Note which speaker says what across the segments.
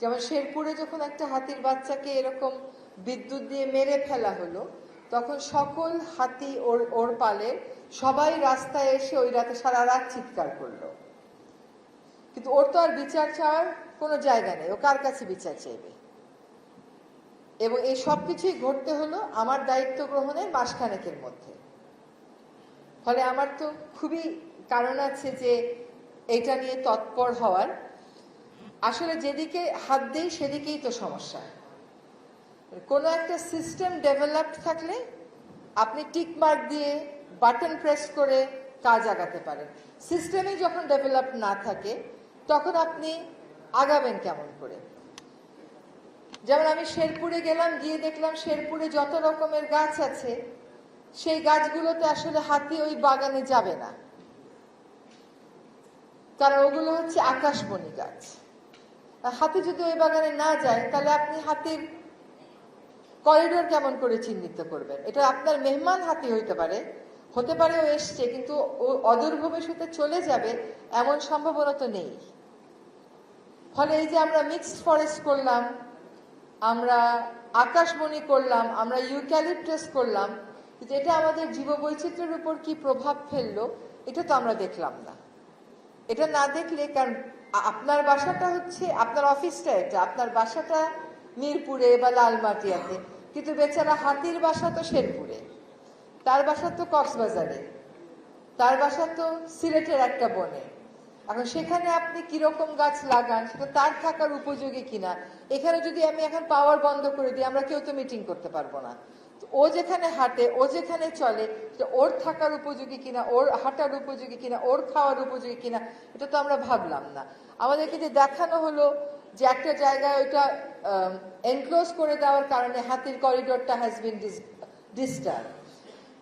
Speaker 1: যেমন শেরপুরে যখন একটা হাতির বাচ্চাকে এরকম বিদ্যুৎ দিয়ে মেরে ফেলা হলো, তখন সকল হাতি ওর ওর পালে সবাই রাস্তায় এসে ওই রাতে সারা রাত চিৎকার করল। কিন্তু ওর তো আর বিচার চাওয়ার কোনো জায়গা নেই, ও কার কাছে বিচার চাইবে? এবং এই সব কিছুই ঘটতে হলো আমার দায়িত্ব গ্রহণের মাসখানেকের মধ্যে। ফলে আমার তো খুবই কারণ আছে যে এটা নিয়ে তৎপর হওয়ার আসলে যেদিকে হাত দেই সেদিকেই তো সমস্যা। কোনো একটা সিস্টেম ডেভেলপড থাকলে আপনি টিক মার্ক দিয়ে বাটন প্রেস করে কাজ আগাতে পারেন। সিস্টেমই যখন ডেভেলপ না থাকে, তখন আপনি আগাবেন কেমন করে? যেমন আমি শেরপুরে গেলাম, গিয়ে দেখলাম শেরপুরে যত রকমের গাছ আছে, সেই গাছগুলোতে আসলে হাতি ওই বাগানে যাবে না। কারণ ওগুলো হচ্ছে আকাশমণি গাছ। হাতি যদি ওই বাগানে না যায়, তাহলে আপনি হাতির করিডোর কেমন করে চিহ্নিত করবেন? এটা আপনার মেহমান হাতি হইতে পারে, হতে পারে ও এসছে, কিন্তু ও অদূর ভবিষ্যতে চলে যাবে এমন সম্ভাবনা তো নেই। ফলে এই যে আমরা মিক্সড ফরেস্ট করলাম, আমরা আকাশমণি করলাম, আমরা ইউক্যালিপটাস করলাম, কিন্তু এটা আমাদের জীববৈচিত্র্যের উপর কি প্রভাব ফেলল, এটা তো আমরা দেখলাম না। এটা না দেখলে কারণ আপনার বাসাটা হচ্ছে, আপনার অফিসটা এটা, আপনার বাসাটা মিরপুরে বা লালমাটিয়াতে। কিন্তু বেচারা হাতির বাসা তো শেরপুরে। তার বাসা তো কক্সবাজারে। তার বাসা তো সিলেটের একটা বনে। এখন সেখানে আপনি কীরকম গাছ লাগান, সেটা তার থাকার উপযোগী কিনা? এখানে যদি আমি এখন পাওয়ার বন্ধ করে দিই, আমরা কেউ তো মিটিং করতে পারব না। ও যেখানে হাঁটে, ও যেখানে চলে ওর থাকার উপযোগী কিনা, ওর হাঁটার উপযোগী কিনা, ওর খাওয়ার উপযোগী কিনা, এটা তো আমরা ভাবলাম না। আমাদেরকে যে দেখানো হলো যে একটা জায়গায় ওইটা এনক্লোজ করে দেওয়ার কারণে হাতির করিডোরটা হ্যাজ বিন ডিস্টার্ব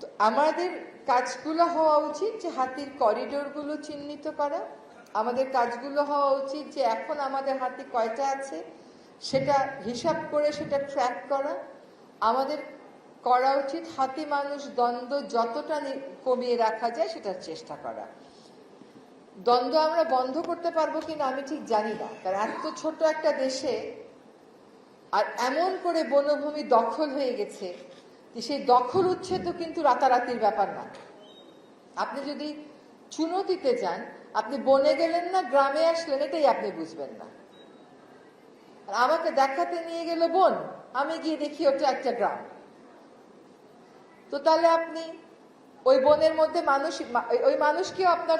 Speaker 1: তো আমাদের কাজগুলো হওয়া উচিত যে হাতির করিডোরগুলো চিহ্নিত করা। আমাদের কাজগুলো হওয়া উচিত যে এখন আমাদের হাতি কয়টা আছে, সেটা হিসাব করে সেটা ট্র্যাক করা। আমাদের করা উচিত। হাতি মানুষ দ্বন্দ্ব যতটা কমিয়ে রাখা যায় সেটার চেষ্টা করা। দ্বন্দ্ব আমরা বন্ধ করতে পারব কিনা আমি ঠিক জানি না। কারণ এত ছোট একটা দেশে আর এমন করে বনভূমি দখল হয়ে গেছে যে সেই দখল উচ্ছেদ কিন্তু রাতারাতির ব্যাপার না। আপনি যদি চুনতিতে যান, আপনি বনে গেলেন না, গ্রামে আসলেন, এটাই আপনি বুঝবেন না। আমাকে দেখাতে নিয়ে গেল বোন, আমি গিয়ে দেখি ওটা একটা গ্রাম। তো তাহলে আপনি ওই বনের মধ্যে মানুষ, ওই- মানুষকেও আপনার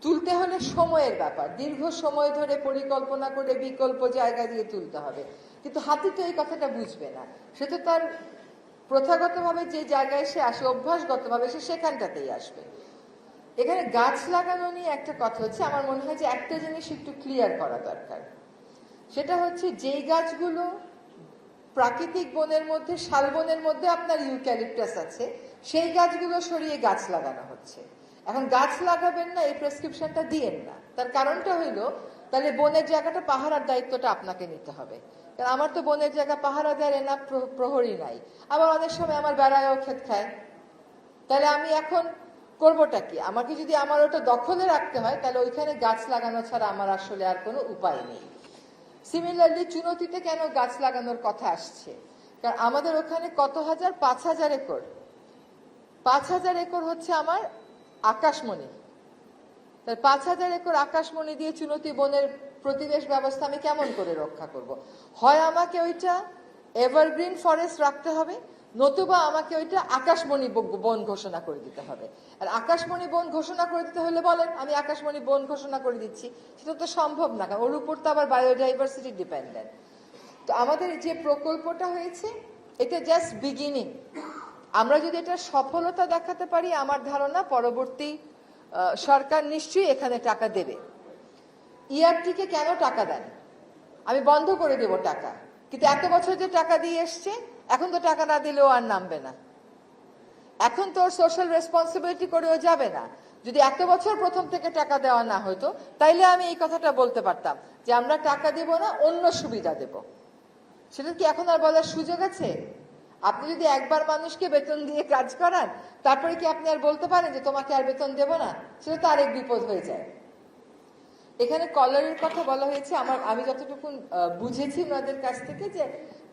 Speaker 1: তুলতে হলে সময়ের ব্যাপার। দীর্ঘ সময় ধরে পরিকল্পনা করে বিকল্প জায়গা দিয়ে তুলতে হবে। কিন্তু হাতি তো এই কথাটা বুঝবে না। সে তো তার প্রথাগতভাবে যে জায়গায় সে আসে, অভ্যাসগতভাবে সে সেখানটাতেই আসবে। এখানে গাছ লাগানো নিয়ে একটা কথা হচ্ছে, আমার মনে হয় যে একটা জিনিস একটু ক্লিয়ার করা দরকার। সেটা হচ্ছে যেই গাছগুলো প্রাকৃতিক বনের মধ্যে শালবনের মধ্যে আপনার ইউক্যালিপটাস আছে। সেই গাছগুলো সরিয়ে গাছ লাগানো হচ্ছে। এখন গাছ লাগাবেন না, এই প্রেসক্রিপশনটা দিয়েন না। তার কারণটা হইল, তাহলে বনের জায়গাটা পাহারার দায়িত্বটা আপনাকে নিতে হবে। কারণ আমার তো বনের জায়গা পাহারা দেওয়ার এনা প্রহরী নাই। আবার অনেক সময় আমার বেড়ায়ও ক্ষেত খায়। তাহলে আমি এখন করবোটা কি? আমাকে যদি আমার ওটা দখলে রাখতে হয়, তাহলে ওইখানে গাছ লাগানো ছাড়া আমার আসলে আর কোনো উপায় নেই। সিমিলারলি চুনতিতে কেন গাছ লাগানোর কথা আসছে? কারণ আমাদের ওখানে কত হাজার? পাঁচ হাজার একর। পাঁচ হাজার একর হচ্ছে আমার আকাশমণি। তার পাঁচ হাজার একর আকাশমণি দিয়ে চুনতি বনের প্রতিবেশ ব্যবস্থা আমি কেমন করে রক্ষা করব। হয় আমাকে ওইটা এভারগ্রিন ফরেস্ট রাখতে হবে নতুবা আমাকে ওইটা আকাশমণি বন ঘোষণা করে দিতে হবে। আর আকাশমণি বন ঘোষণা করে দিতে হলে বলেন, আমি আকাশমণি বন ঘোষণা করে দিচ্ছি। সেটা তো সম্ভব না, কারণ ওর উপর তো আবার বায়োডাইভার্সিটি ডিপেন্ডেন্ট তো আমাদের যে প্রকল্পটা হয়েছে, এটা জাস্ট বিগিনিং আমরা যদি এটা সফলতা দেখাতে পারি, আমার ধারণা পরবর্তী সরকার নিশ্চয়ই এখানে টাকা দেবে। ইআরটিকে কেন টাকা দেন? আমি বন্ধ করে দেব টাকা। কিন্তু এত বছর যে টাকা দিয়ে এসছে এখন তো টাকা না দিলেও আর নামবে না। এখন তো ওর সোশ্যাল রেসপন্সিবিলিটি করেও যাবে না। যদি এত বছর প্রথম থেকে টাকা দেওয়া না হতো তাইলে আমি এই কথাটা বলতে পারতাম যে আমরা টাকা দেব না, অন্য সুবিধা দেব। সেটা কি এখন আর বলার সুযোগ আছে? আপনি যদি একবার মানুষকে বেতন দিয়ে কাজ করান, তারপরে কি আপনি আর বলতে পারেন যে তোমাকে আর বেতন দেব না? সেটা তো আরেক বিপদ হয়ে যায়। এখানে কলারের কথা বলা হয়েছে। আমার আমি যতটুকু বুঝেছি ওনাদের কাছ থেকে যে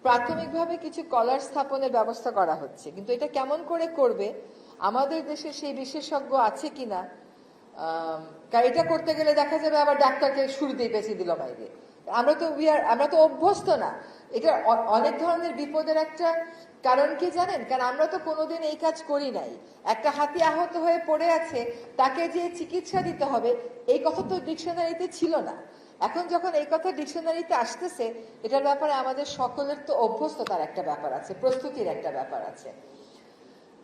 Speaker 1: প্রাথমিকভাবে কিছু কলার স্থাপনের ব্যবস্থা করা হচ্ছে। কিন্তু এটা কেমন করে করবে? আমাদের দেশে সেই বিশেষজ্ঞ আছে কিনা? আম, কারণ এটা করতে গেলে দেখা যাবে আবার ডাক্তারকে দিয়ে পেঁচিয়ে দিল বাইরে আমরা তো we are- আমরা তো অভ্যস্ত না। এটা অনেক ধরনের বিপদের একটা কারণ কি জানেন? কারণ আমরা তো কোনোদিন এই কাজ করি নাই। একটা হাতি আহত হয়ে পড়ে আছে তাকে যে চিকিৎসা দিতে হবে এই কথা তো ডিকশনারিতে ছিল না। এখন যখন এই কথা ডিকশনারিতে আসতেছে, এটার ব্যাপারে আমাদের সকলের তো অভ্যস্ততার একটা ব্যাপার আছে, প্রস্তুতির একটা ব্যাপার আছে।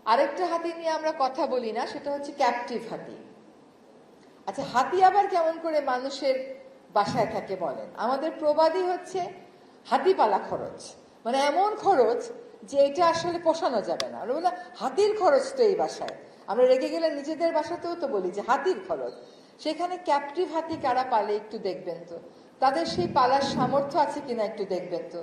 Speaker 1: আরেকটা হাতি নিয়ে আমরা কথা বলি না, সেটা হচ্ছে ক্যাপটিভ হাতি। আচ্ছা হাতি আবার কেমন করে মানুষের বাসায় থাকে বলেন? আমাদের প্রবাদই হচ্ছে হাতি পালা খরচ। মানে এমন খরচ যে এটা আসলে পোষানো যাবে না। আমরা বললাম হাতির খরচ তো এই বাসায়। আমরা রেগে গেলে নিজেদের বাসাতেও তো বলি যে হাতির খরচ। সেখানে ক্যাপটিভ হাতি কারা পালে একটু দেখবেন তো। তাদের সেই পালার সামর্থ্য আছে কিনা একটু দেখবেন তো।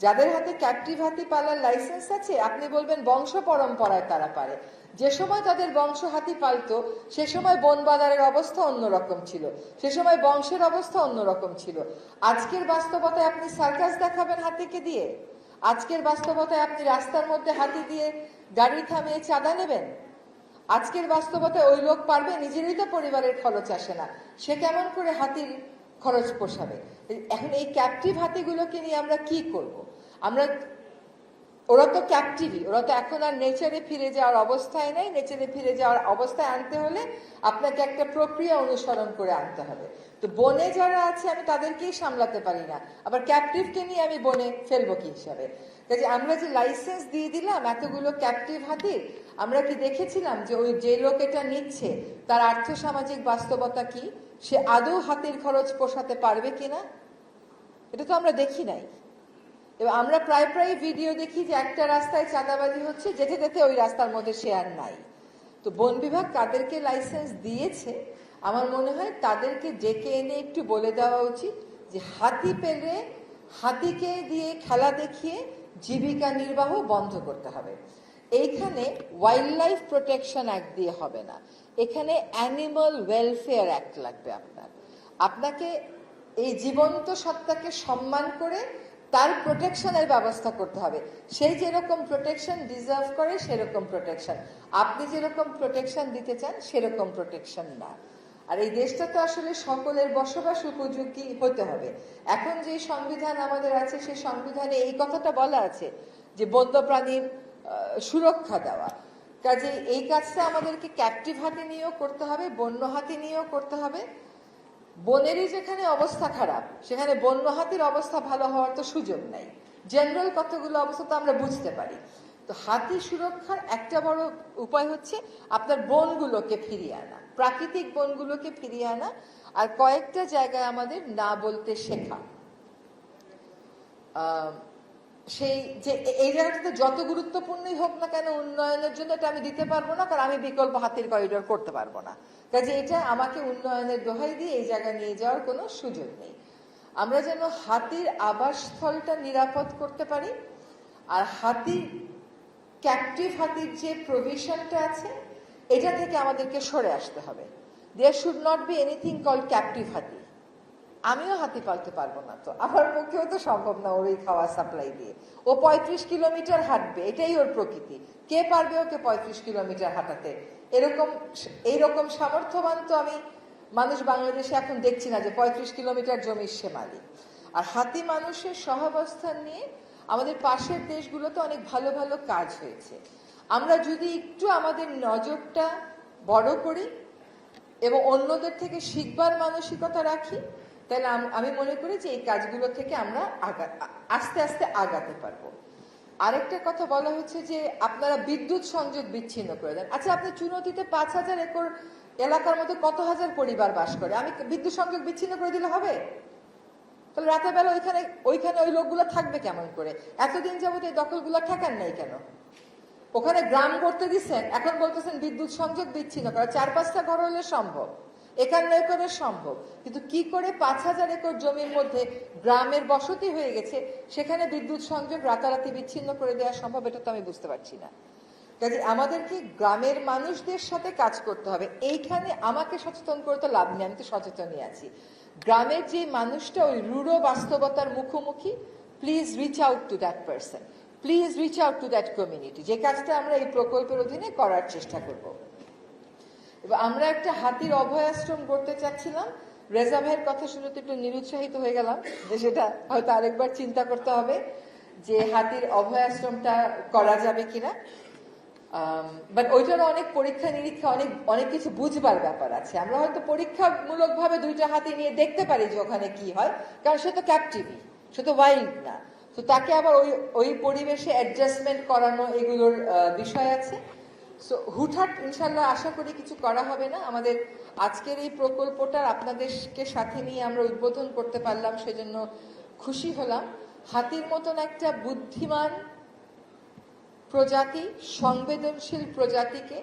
Speaker 1: যাদের হাতে ক্যাপটিভ হাতি পালার লাইসেন্স আছে, আপনি বলবেন বংশ পরম্পরায় তারা পারে। যে সময় তাদের বংশ হাতি পালতো, সে সময় বন বাজারের অবস্থা অন্যরকম ছিল। সে সময় বংশের অবস্থা অন্যরকম ছিল। আজকের বাস্তবতায় আপনি সার্কাস দেখাবেন হাতিকে দিয়ে। আজকের বাস্তবতায় আপনি রাস্তার মধ্যে হাতি দিয়ে গাড়ি থামিয়ে চাঁদা নেবেন। আজকের বাস্তবতায় ওই লোক পারবে, নিজেরই তো পরিবারের খরচ আসে না। সে কেমন করে হাতির খরচ পোষাবে? এখন এই ক্যাপটিভ হাতিগুলোকে নিয়ে আমরা কি করব। আমরা, ওরা তো ক্যাপটিভই ওরা তো এখন আর নেচারে ফিরে যাওয়ার অবস্থায় নেই। নেচারে ফিরে যাওয়ার অবস্থায় আনতে হলে আপনাকে একটা প্রক্রিয়া অনুসরণ করে আনতে হবে। তো বনে যারা আছে, আমি তাদেরকেই সামলাতে পারি না। আবার ক্যাপটিভকে নিয়ে আমি বনে ফেলব কি হিসাবে? কাজে আমরা যে লাইসেন্স দিয়ে দিলাম এতগুলো ক্যাপটিভ হাতির আমরা কি দেখেছিলাম যে ওই যে লোক এটা নিচ্ছে, তার আর্থসামাজিক বাস্তবতা কি? সে আদৌ হাতির খরচ পোষাতে পারবে কিনা? এটা তো আমরা দেখি নাই। এবার আমরা প্রায় প্রায় ভিডিও দেখি যে একটা রাস্তায় চাঁদাবাজি হচ্ছে, যেতে যেতে ওই রাস্তার মধ্যে আর নাই। তো বন বিভাগ কাদেরকে লাইসেন্স দিয়েছে? আমার মনে হয় তাদেরকে ডেকে এনে একটু বলে দেওয়া উচিত যে হাতি পেলে হাতিকে দিয়ে খেলা দেখিয়ে জীবিকা নির্বাহ বন্ধ করতে হবে। এইখানে ওয়াইল্ড লাইফ প্রোটেকশন অ্যাক্ট দিয়ে হবে না। এখানে অ্যানিমাল ওয়েলফেয়ার অ্যাক্ট লাগবে আপনার। আপনাকে এই জীবন্ত সত্তাকে সম্মান করে তার প্রোটেকশনের ব্যবস্থা করতে হবে। সেই যেরকম প্রোটেকশন ডিজার্ভ করে, সেরকম প্রোটেকশন আপনি যেরকম প্রোটেকশন দিতে চান, সেরকম প্রোটেকশন না। আর এই দেশটা তো আসলে সকলের বসবাস উপযোগী হতে হবে। এখন যে সংবিধান আমাদের আছে, সেই সংবিধানে এই কথাটা বলা আছে যে বন্য প্রাণীর সুরক্ষা দেওয়া। কাজে এই কাজটা আমাদেরকে ক্যাপটিভ হাতি নিয়েও করতে হবে, বন্য হাতি নিয়েও করতে হবে। বনেরই যেখানে অবস্থা খারাপ, সেখানে বন্য হাতির অবস্থা ভালো হওয়ার তো সুযোগ নাই। জেনারেল কতগুলো অবস্থা তো আমরা বুঝতে পারি। তো হাতি সুরক্ষার একটা বড় উপায় হচ্ছে আপনার বনগুলোকে ফিরিয়ে আনা, প্রাকৃতিক বনগুলোকে ফিরিয়ে আনা, আর কয়েকটা জায়গায় আমাদের না বলতে শেখা। সেই যে এই জায়গাটাতে যত গুরুত্বপূর্ণই হোক না কেন উন্নয়নের জন্য এটা আমি দিতে পারব না, কারণ আমি বিকল্প হাতির করিডোর করতে পারব না। কাজে এটা আমাকে উন্নয়নের দোহাই দিয়ে এই জায়গায় নিয়ে যাওয়ার কোনো সুযোগ নেই। আমরা যেন হাতির আবাসস্থলটা নিরাপদ করতে পারি, আর হাতির ক্যাপটিভ হাতির যে প্রভিশনটা আছে, এটা থেকে আমাদেরকে সরে আসতে হবে। There should not be anything call captive হাতি। আমিও হাতি পালতে পারব না তো। আমার পক্ষেও তো সম্ভব না ওর খাওয়া সাপ্লাই দিয়ে। ও পঁয়ত্রিশ কিলোমিটার হাঁটবে, এটাই ওর প্রকৃতি। কে পারবে ওকে পঁয়ত্রিশ কিলোমিটার হাঁটাতে? এরকম এইরকম সামর্থ্যবান তো আমি মানুষ বাংলাদেশে এখন দেখছি না যে পঁয়ত্রিশ কিলোমিটার জমির সে মালিক। আর হাতি মানুষের সহাবস্থান নিয়ে আমাদের পাশের দেশগুলোতে অনেক ভালো ভালো কাজ হয়েছে। আমরা যদি একটু আমাদের নজরটা বড় করি এবং অন্যদের থেকে শিখবার মানসিকতা রাখি, তাহলে আমি মনে করি যে এই কাজগুলো থেকে আমরা আস্তে আস্তে আগাতে পারব। আরেকটা কথা বলা হচ্ছে যে আপনারা বিদ্যুৎ সংযোগ বিচ্ছিন্ন করে দেন। আচ্ছা আপনি চুনতিতে পাঁচ হাজার একর এলাকার মধ্যে কত হাজার পরিবার বাস করে? আমি বিদ্যুৎ সংযোগ বিচ্ছিন্ন করে দিলে হবে? তাহলে রাতের বেলা ওইখানে ওইখানে ওই লোকগুলো থাকবে কেমন করে? এতদিন যাবত এই দখলগুলো ঠেকান নাই কেন? ওখানে গ্রাম করতে দিচ্ছেন, এখন বলতেছেন বিদ্যুৎ সংযোগ বিচ্ছিন্ন করা চার পাঁচটা ঘর হলে সম্ভব। একরের সম্ভব। কিন্তু কি করে পাঁচ হাজার একর জমির মধ্যে গ্রামের বসতি হয়ে গেছে, সেখানে বিদ্যুৎ সংযোগ রাতারাতি বিচ্ছিন্ন করে দেওয়া সম্ভব, এটা তো আমি বুঝতে পারছি না। কাজে আমাদেরকে গ্রামের মানুষদের সাথে কাজ করতে হবে? এইখানে আমাকে সচেতন করতে লাভ নেই, আমি তো সচেতনই আছি। গ্রামের যে মানুষটা ওই রূঢ় বাস্তবতার মুখোমুখি please reach out to that person please reach out to that community যে কাজটা আমরা এই প্রকল্পের অধীনে করার চেষ্টা করব। আমরা একটা হাতির অভয়াশ্রম করতে চাচ্ছিলাম। রেজা ভাইয়ের কথা শুনে তো একটু নিরুৎসাহিত হয়ে গেলাম যে সেটা হয়তো আরেকবার চিন্তা করতে হবে যে হাতির অভয়াশ্রমটা করা যাবে কিনা। বাট ওইটারও অনেক পরীক্ষা নিরীক্ষা, অনেক অনেক কিছু বুঝবার ব্যাপার আছে। আমরা হয়তো পরীক্ষামূলক ভাবে দুইটা হাতি নিয়ে দেখতে পারি যে ওখানে কি হয়, কারণ সে তো ক্যাপটিভি সে তো ওয়াইল্ড না। তো তাকে আবার ওই ওই পরিবেশে অ্যাডজাস্টমেন্ট করানো এগুলোর বিষয় আছে। সো হুটহাট ইনশাল্লাহ আশা করি কিছু করা হবে না। আমাদের আজকের এই প্রকল্পটার আপনাদেরকে সাথে নিয়ে আমরা উদ্বোধন করতে পারলাম, সেজন্য খুশি হলাম। হাতির মতন একটা বুদ্ধিমান প্রজাতি, সংবেদনশীল প্রজাতিকে,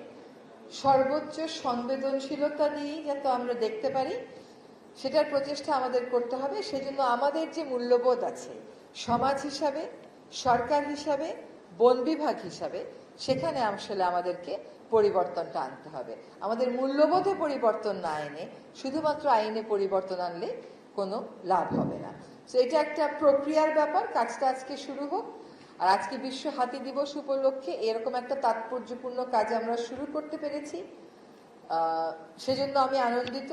Speaker 1: সর্বোচ্চ সংবেদনশীলতা দিয়েই যাতে আমরা দেখতে পারি, সেটার প্রচেষ্টা আমাদের করতে হবে। সেজন্য আমাদের যে মূল্যবোধ আছে, সমাজ হিসাবে, সরকার হিসাবে, বন বিভাগ হিসাবে, সেখানে আসলে আমাদেরকে পরিবর্তনটা আনতে হবে। আমাদের মূল্যবোধে পরিবর্তন না এনে, শুধুমাত্র আইনে পরিবর্তন আনলে কোনো লাভ হবে না। তো এটা একটা প্রক্রিয়ার ব্যাপার, কাজটা আজকে শুরু হোক। আর আজকে বিশ্ব হাতি দিবস উপলক্ষে এরকম একটা তাৎপর্যপূর্ণ কাজ আমরা শুরু করতে পেরেছি। সেজন্য আমি আনন্দিত।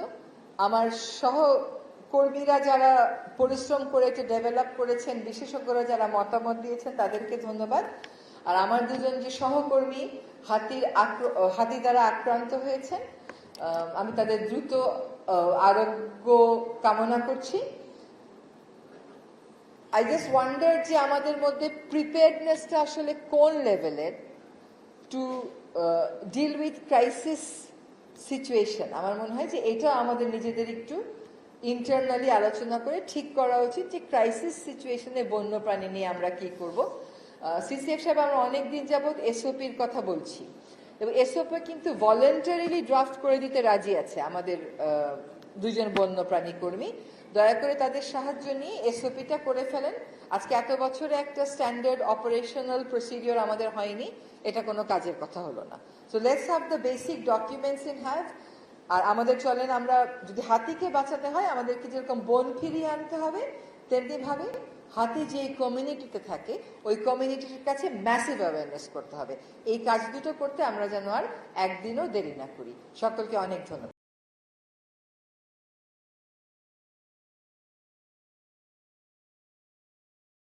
Speaker 1: আমার সহকর্মীরা যারা পরিশ্রম করে এটা ডেভেলপ করেছেন, বিশেষজ্ঞরা যারা মতামত দিয়েছেন, তাদেরকে ধন্যবাদ। আর আমার দুজন যে সহকর্মী, হাতির হাতি দ্বারা আক্রান্ত হয়েছেন আমি তাদের দ্রুত আরোগ্য কামনা করছি। আই জাস্ট ওয়ান্ডার যে আমাদের মধ্যে প্রিপেয়ারনেসটা আসলে কোন লেভেলের to deal with crisis situation আমার মনে হয় যে এটা আমাদের নিজেদের একটু ইন্টারনালি আলোচনা করে ঠিক করা উচিত যে ক্রাইসিস সিচুয়েশনে বন্যপ্রাণী নিয়ে আমরা কি করব। সিসিএফ সাহেব, আমরা অনেক অনেকদিন যাবৎ এসওপির কথা বলছি। এবং এসওপি কিন্তু ভলেন্টারিলি ড্রাফট করে দিতে রাজি আছে আমাদের দুজন বন্যপ্রাণী কর্মী। দয়া করে তাদের সাহায্য নিয়ে এসওপিটা করে ফেলেন। আজকে এত বছরে একটা স্ট্যান্ডার্ড অপারেশনাল প্রসিডিওর আমাদের হয়নি, এটা কোনো কাজের কথা হলো না। So let's have the basic documents in have আর আমাদের চলেন, আমরা যদি হাতিকে বাঁচাতে হয়, আমাদেরকে যেরকম বন ফিরিয়ে আনতে হবে, তেমনি ভাবে হাতি যে কমিউনিটিতে থাকে, ওই কমিউনিটির কাছে ম্যাসিভ অ্যাওয়ারনেস করতে হবে। এই কাজ দুটো করতে আমরা যেন আর একদিনও দেরি না করি। সকলকে অনেক ধন্যবাদ।